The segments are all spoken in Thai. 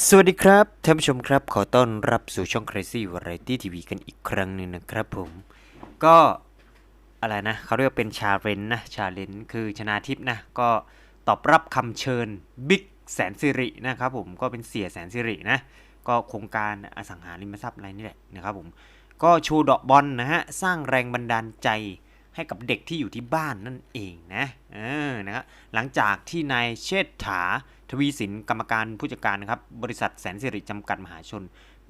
สวัสดีครับท่านผู้ชมครับ ขอต้อนรับสู่ช่อง Crazy Variety TV กันอีกครั้งหนึ่งนะครับผม ก็อะไรนะเขาเรียกว่าเป็นชาเลนนะชาเลนคือชนาทิพย์นะ ก็ตอบรับคำเชิญบิ๊กแสนสิรินะครับผมก็เป็นเสียแสนสิรินะ ก็โครงการอสังหาริมทรัพย์อะไรนี่แหละนะครับผมก็ชูดอกบอลนะฮะ สร้างแรงบันดาลใจให้กับเด็กที่อยู่ที่บ้านนั่นเองนะเออนะครับหลังจากที่นายเชษฐา ทวีสินกรรมการผู้จัดการนะครับบริษัทแสนสิริจำกัดมหาชน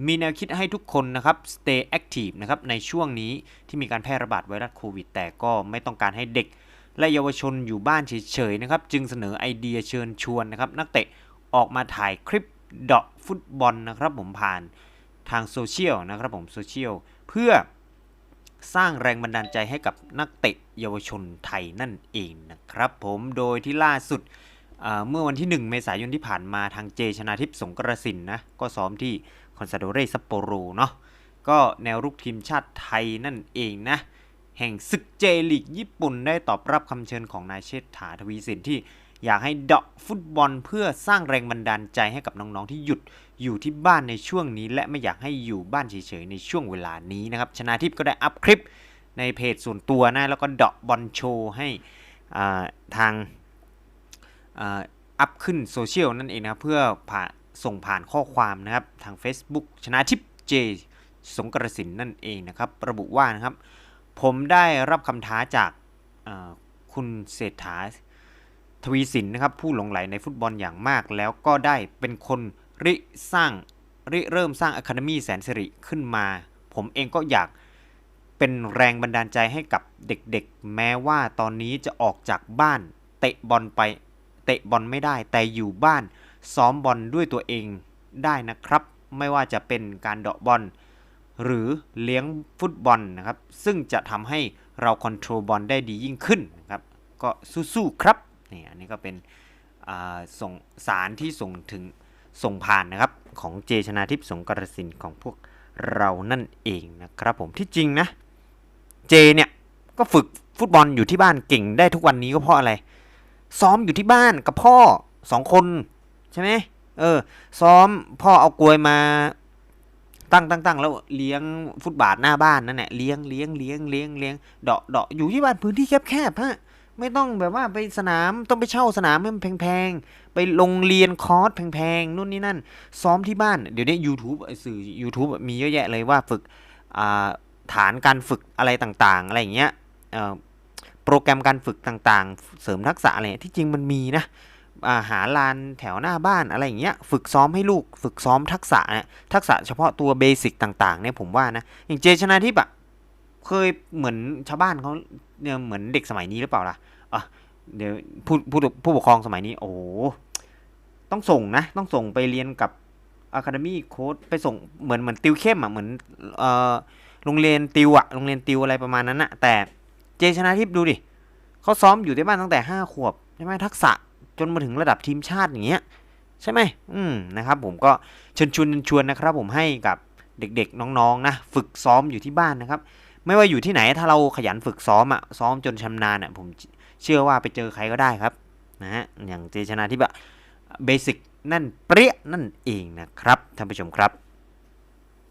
มีแนวคิดให้ทุกคนนะครับ stay active นะครับในช่วงนี้ที่มีการแพร่ระบาดไวรัสโควิด แต่ก็ไม่ต้องการให้เด็ก และเยาวชนอยู่บ้านเฉยๆนะครับจึงเสนอไอเดียเชิญชวนนะครับนักเตะออกมาถ่ายคลิปเดาะฟุตบอลนะครับผมผ่านทางโซเชียลนะครับผมโซเชียลเพื่อสร้างแรงบันดาลใจให้กับนักเตะเยาวชนไทยนั่นเองนะครับผมโดยที่ล่าสุด เมื่อวันที่ 1 เมษายนที่ผ่านมาทางเจชนาทิพย์สงกระสินนะ ก็ซ้อมที่คอนซาโดเรซัปโปโรเนาะก็แนวรุกทีมชาติไทยนั่นเองนะ แห่งศึกเจลีกญี่ปุ่นได้ตอบรับคำเชิญของนายเชษฐาทวีสินที่อยากให้เดาะฟุตบอลเพื่อสร้างแรงบันดาลใจให้กับน้องๆที่หยุดอยู่ที่บ้านในช่วงนี้ และไม่อยากให้อยู่บ้านเฉยๆในช่วงเวลานี้นะครับชนาทิพย์ก็ได้อัพคลิปในเพจส่วนตัวนะแล้วก็เดาะบอลโชว์ให้ทาง อัพขึ้นโซเชียลนั่นเองนะครับเพื่อผ่าส่งผ่านข้อความนะครับทาง Facebook ชนาทิพย์เจสงกระสินนั่นเองนะครับ ระบุว่านะครับ ผมได้รับคำท้าจากาคุณเศรษฐาทวีสินนะครับผู้หลงไหลในฟุตบอลอย่างมาก แล้วก็ได้เป็นคนริสร้างริเริ่มสร้างอะคาเดมี่แสนสิริขึ้นมา ผมเองก็อยากเป็นแรงบันดาลใจให้กับเด็กๆ แม้ว่าตอนนี้จะออกจากบ้านเตะบอลไปะบอลไม่ได้ แต่อยู่บ้านซ้อมบอลด้วยตัวเองได้นะครับ ไม่ว่าจะเป็นการเดาะบอล หรือเลี้ยงฟุตบอลนะครับ ซึ่งจะทำให้เราคอนโทรลบอลได้ดียิ่งขึ้นนะครับ ก็สู้ๆครับนี่อันนี้ก็เป็นส่งสารที่ส่งถึงส่งผ่านนะครับ ของเจชนาทิพย์สงกรสินของพวกเรานั่นเองนะครับผมที่จริงนะ เจเนี่ย ก็ฝึกฟุตบอลอยู่ที่บ้านเก่งได้ทุกวันนี้ก็เพราะอะไร ซ้อมอยู่ที่บ้านกับพ่อสองคนใช่ไหมเออ ซ้อมพ่อเอากลวยมาตั้งตั้งตั้งแล้วเลี้ยงฟุตบาทหน้าบ้านนั่นแหละเลี้ยงเลี้ยงเลี้ยงเลี้ยงเลี้ยงเดาะเดาะอยู่ที่บ้านพื้นที่แคบๆฮะไม่ต้องแบบว่าไปสนามต้องไปเช่าสนามให้มันแพงๆ ไปโรงเรียนคอร์สแพงๆนู่นนี่นั่น ซ้อมที่บ้าน เดี๋ยวนี้ YouTube สื่อ YouTube มีเยอะแยะเลยว่าฝึกฐานการฝึกอะไรต่างๆ อะไรอย่างเงี้ยเอ่อ โปรแกรมการฝึกต่างๆ เสริมทักษะอะไรที่จริงมันมีนะาหาลานแถวหน้าบ้านอะไรอย่างเงี้ยฝึกซ้อมให้ลูกฝึกซ้อมทักษะเนี่ยทักษะเฉพาะตัวเบสิกต่างๆเนี่ยผมว่านะอย่างเจชนาทิพย์อะเคยเหมือนชาวบ้านเขาเนี่ยเหมือนเด็กสมัยนี้หรือเปล่าล่ะอะเดี๋ยวผู้ผู้ผู้ปกครองสมัยนี้ โอ้โหต้องส่งนะ ต้องส่งไปเรียนกับอะคาเดมี่โค้ดไปส่งเหมือนเหมือนติวเข้มอะเหมือนเอ่อโรงเรียนติวอะโรงเรียนติวอะไรประมาณนั้นอะแต่ เจชนาทิพย์ดูดิเขาซ้อมอยู่ที่บ้านตั้งแต่ห้าขวบใช่ไหมทักษะจนมาถึงระดับทีมชาติอย่างเงี้ยใช่ไหมอืมนะครับผมก็เชิญชวนชวนนะครับ ผมให้กับเด็กๆ น้องๆนะฝึกซ้อมอยู่ที่บ้านนะครับ ไม่ว่าอยู่ที่ไหนถ้าเราขยันฝึกซ้อมอะซ้อมจนชำนาญอะผมเชื่อว่าไปเจอใครก็ได้ครับนะฮะอย่างเจชนาที่แบบเบสิกนั่นเปรี้ยนั่นเองนะครับท่านผู้ชมครับ